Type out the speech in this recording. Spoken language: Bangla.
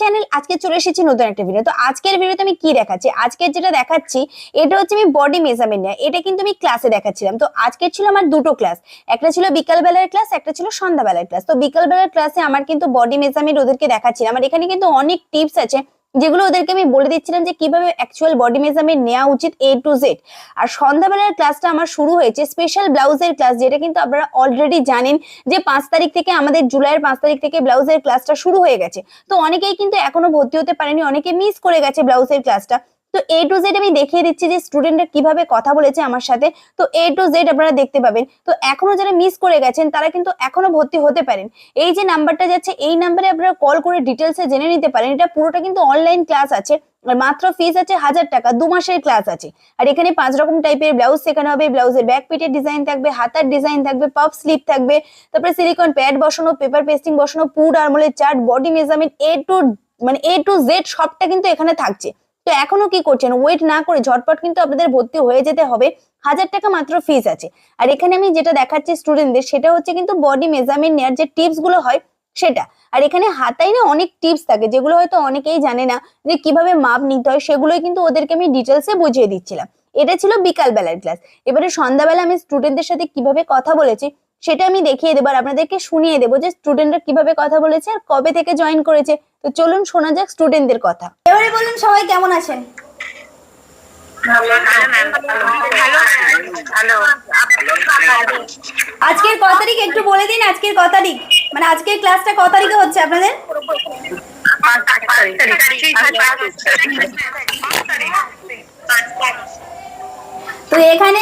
চ্যানেল আজকে চলে নতুন একটা ভিডিও তো আজকের ভিডিওতে আমি কি দেখাচ্ছি? আজকের যেটা দেখাচ্ছি, এটা হচ্ছে আমি বডি এটা কিন্তু আমি ক্লাসে দেখাচ্ছিলাম। তো আজকের ছিল আমার দুটো ক্লাস একটা ছিল বিকালবেলার ক্লাস একটা ছিল সন্ধ্যাবেলার ক্লাস তো বিকালবেলার ক্লাসে আমার কিন্তু বডি মেজারমেন্ট ওদেরকে দেখাচ্ছিলাম। আমার এখানে কিন্তু অনেক টিপস আছে। যেগুলো ওদেরকে আমি বলে দিচ্ছিলাম যে কীভাবে অ্যাকচুয়াল বডি মেজারমেন্ট নেওয়া উচিত এ টু জেড আর সন্ধ্যাবেলার ক্লাসটা আমার শুরু হয়েছে স্পেশাল ব্লাউজের ক্লাস যেটা কিন্তু আপনারা অলরেডি জানেন যে পাঁচ তারিখ থেকে আমাদের জুলাইয়ের পাঁচ তারিখ থেকে ব্লাউজের ক্লাসটা শুরু হয়ে গেছে। তো অনেকেই কিন্তু এখনও ভর্তি হতে পারেনি, অনেকে মিস করে গেছে ব্লাউজের ক্লাসটা তো এ টু জেড আমি দেখিয়ে দিচ্ছি যে স্টুডেন্টরা কীভাবে কথা বলেছে আমার সাথে। তো এ টু জেড আপনারা দেখতে পাবেন। তো এখনও যারা মিস করে গেছেন, তারা কিন্তু এখনও ভর্তি হতে পারেন। এই যে নাম্বারটা যাচ্ছে, এই নাম্বারে আপনারা কল করে ডিটেলসে জেনে নিতে পারেন। এটা পুরোটা কিন্তু অনলাইন ক্লাস আছে। আর মাত্র ফিস আছে হাজার টাকা, দু মাসের ক্লাস আছে। আর এখানে পাঁচ রকম টাইপের ব্লাউজ শেখানো হবে। ব্লাউজের ব্যাক পিটের ডিজাইন থাকবে, হাতার ডিজাইন থাকবে পাফ স্লিপ থাকবে। তারপরে সিলিকন প্যাড বসানো পেপার পেস্টিং বসানো পুড আরমোলের chart body measurement A two মানে এ টু জেড সবটা কিন্তু এখানে থাকছে। তো এখনও কি করছেন? ওয়েট না করে ঝটপট কিন্তু আপনাদের ভর্তি হয়ে যেতে হবে। হাজার টাকা মাত্র ফিস আছে। আর এখানে আমি যেটা দেখাচ্ছি স্টুডেন্টদের সেটা হচ্ছে কিন্তু বডি মেজারমেন্ট নেওয়ার যে টিপসগুলো হয়, সেটা। আর এখানে হাতায় না অনেক টিপস থাকে, যেগুলো হয়তো অনেকেই জানে না, যে কীভাবে মাপ নিতে হয়, সেগুলোই কিন্তু ওদেরকে আমি ডিটেলসে বুঝিয়ে দিচ্ছিলাম। এটা ছিল বিকাল বেলার ক্লাস এবারে সন্ধ্যাবেলা আমি স্টুডেন্টদের সাথে কীভাবে কথা বলেছি সেটা আমি দেখিয়ে দেবো আর আপনাদেরকে শুনিয়ে দেবো যে স্টুডেন্টরা কীভাবে কথা বলেছে আর কবে থেকে জয়েন করেছে। তো চলুন শোনা যাক স্টুডেন্টদের কথা। এবারে বলুন সবাই কেমন আছেন? আজকের ক তারিখ একটু বলে দিন আজকের ক তারিখ? মানে আজকের ক্লাসটা ক তারিখে হচ্ছে আপনাদের? তো এখানে